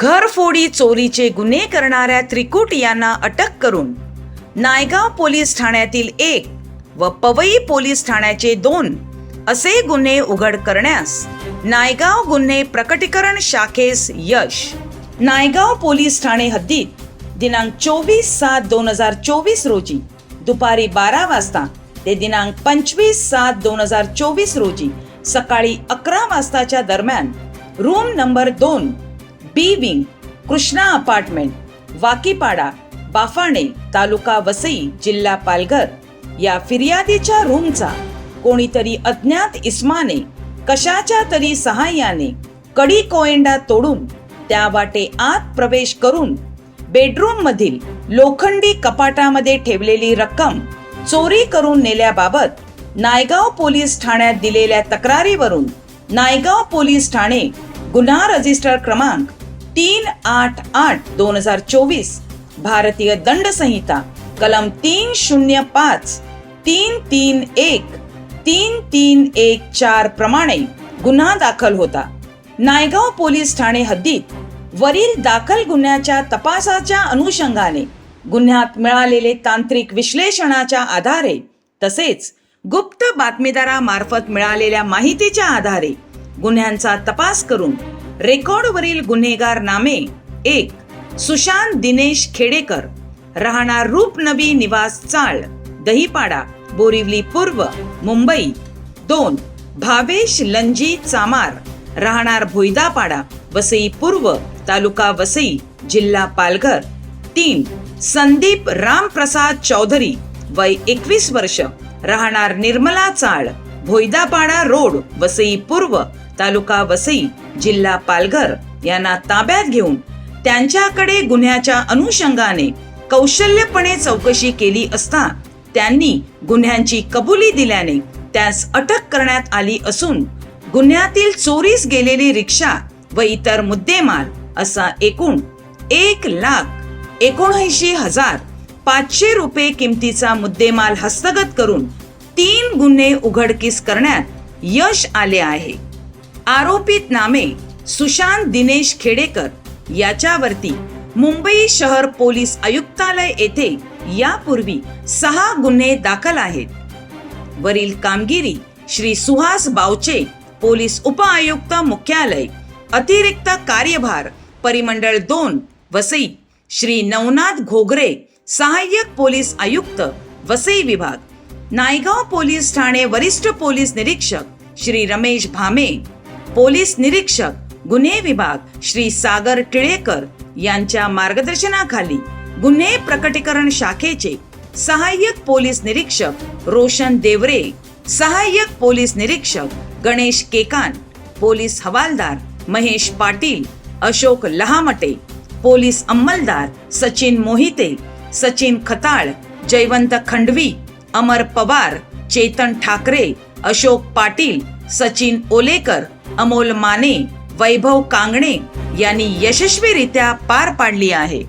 घरफोडी चोरीचे गुन्हे करणाऱ्या त्रिकुट यांना अटक करून नायगाव पोलीस ठाण्यातील एक व पवई पोलीस ठाण्याचे दोन असे गुन्हे उघड करण्यास नायगाव गुन्हे प्रकटीकरण शाखेस यश. नायगाव पोलीस ठाणे हद्दीत दिनांक चोवीस सात दोन हजार चोवीस रोजी दुपारी बारा वाजता ते दिनांक पंचवीस सात दोन हजार चोवीस रोजी सकाळी अकरा वाजताच्या दरम्यान रूम नंबर दोन B wing Krishna apartment Wakipada Bafane taluka Vasai जिल्हा पालघर. या फिर्यादीच्या रूमचा कोणीतरी अज्ञात इस्माने कशाच्या तरी सहाय्याने कडी कोयंडा तोडून त्या वाटे आत प्रवेश करून बेडरूम मधील लोखंडी कपाटामध्ये ठेवलेली रक्कम चोरी करून नेल्याबाबत नायगाव पोलीस ठाण्यात दिलेल्या तक्रारीवरून नायगाव पोलीस ठाणे गुन्हा रजिस्टर क्रमांक तीन आठ आठ दोन हजार चोवीस. भारतीय दंड संहिता कलम तीन शून्य पाच तीन तीन एक तीन तीन एक चार प्रमाणे गुन्हा दाखल होता. नायगाव पोलीस ठाणे हद्दीत वरील दाखल गुन्ह्याच्या तपासाच्या अनुषंगाने गुन्ह्यात मिळालेले तांत्रिक विश्लेषणाच्या आधारे तसेच गुप्त बातमीदारामार्फत मिळालेल्या माहितीच्या आधारे गुन्ह्यांचा तपास करून रेकॉर्डवरील गुन्हेगार नामे एक सुशांत दिनेश खेडेकर. राहणार रूपनवी निवास चाळ दहीपाडा बोरिवली पूर्व मुंबई. दोन भावेश लंजी चामार. राहणार भोईदापाडा वसई पूर्व तालुका वसई जिल्हा पालघर. तीन संदीप रामप्रसाद चौधरी वय एकवीस वर्ष. राहणार निर्मला चाळ भोईदापाडा रोड वसई पूर्व तालुका वसई जिल्हा पालघर यांना ताब्यात घेऊन त्यांच्याकडे गुन्ह्याच्या अनुषंगाने कौशल्यपणे चौकशी केली असता त्यांनी गुन्ह्यांची कबुली दिल्याने त्यास अटक करण्यात आली असून गुन्ह्यातील चोरीस गेलेली रिक्षा व इतर मुद्देमाल असा एकूण एक लाख एकोणऐंशी हजार पाचशे रुपये किमतीचा मुद्देमाल हस्तगत करून तीन गुन्हे उघडकीस करण्यात यश आले आहे. आरोपित नामे सुशांत दिनेश खेडेकर याच्यावरती मुंबई शहर पोलीस आयुक्तालय येथे यापूर्वी सहा गुन्हे दाखल आहेत. वरील कामगिरी श्री सुहास बावचे पोलीस उपआयुक्त मुख्यालय अतिरिक्त कार्यभार परिमंडळ दोन वसई श्री नवनाथ घोगरे सहाय्यक पोलीस आयुक्त वसई विभाग. नायगाव पोलीस ठाणे वरिष्ठ पोलीस निरीक्षक श्री रमेश भामे पोलीस निरीक्षक गुन्हे विभाग श्री सागर टिळेकर यांच्या मार्गदर्शनाखाली गुन्हे प्रकटीकरण शाखेचे सहाय्यक पोलीस निरीक्षक रोशन देवरे सहाय्यक पोलीस निरीक्षक गणेश केकान पोलीस हवालदार महेश पाटील अशोक लहामटे पोलीस अंमलदार सचिन मोहिते सचिन खताळ जयवंत खंडवी अमर पवार चेतन ठाकरे अशोक पाटील सचिन ओलेकर अमोल माने वैभव कांगणे यांनी यशस्वीरित्या पार पाडली आहे.